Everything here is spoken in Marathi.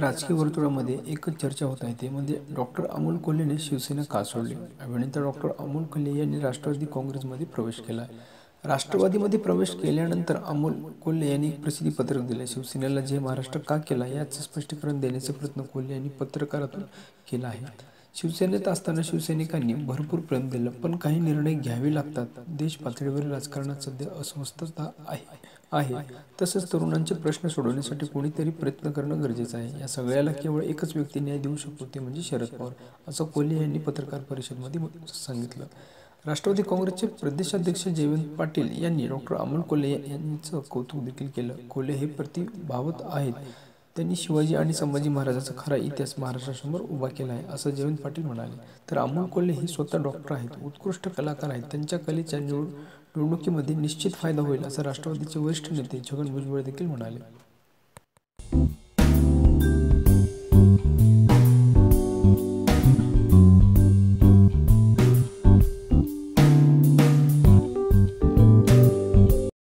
राजकीय वर्तुळामध्ये एकच चर्चा होत आहे ते म्हणजे डॉक्टर अमोल कोल्हेने शिवसेना का सोडली? अभिनेता डॉक्टर अमोल कोल्हे यांनी राष्ट्रवादी काँग्रेसमध्ये प्रवेश केला. राष्ट्रवादीमध्ये प्रवेश केल्यानंतर अमोल कोल्हे यांनी एक प्रसिद्धी पत्रक दिले. शिवसेनेला जे महाराष्ट्र का केला याचं स्पष्टीकरण देण्याचा प्रयत्न कोल्हे यांनी पत्रकारातून केला आहे. शिवसेनेत असताना शिवसैनिकांनी भरपूर प्रेम दिलं पण काही निर्णय घ्यावे लागतात. देश पातळीवरील राजकारणात सध्या अस्वस्थता आहे आहे. तसंच तरुणांचे प्रश्न सोडवण्यासाठी कोणीतरी प्रयत्न करणं गरजेचं आहे. या सगळ्याला केवळ एकच व्यक्ती न्याय देऊ शकतो ते म्हणजे शरद पवार असं कोल्हे यांनी पत्रकार परिषदेमध्ये सांगितलं. राष्ट्रवादी काँग्रेसचे प्रदेशाध्यक्ष जयवंत पाटील यांनी डॉक्टर अमोल कोल्हे यांचं कौतुक देखील केलं. कोल्हे हे प्रतिभावत आहेत. त्यांनी शिवाजी आणि संभाजी महाराजांचा खरा इतिहास महाराष्ट्रासमोर उभा केला आहे असं जयंत पाटील म्हणाले. तर अमोल कोल्हे हे स्वतः डॉक्टर आहेत उत्कृष्ट कलाकार आहेत. त्यांच्या कलेच्या निवड निवडणुकीमध्ये निश्चित फायदा होईल असं राष्ट्रवादीचे वरिष्ठ नेते छगन भुजबळ देखील म्हणाले.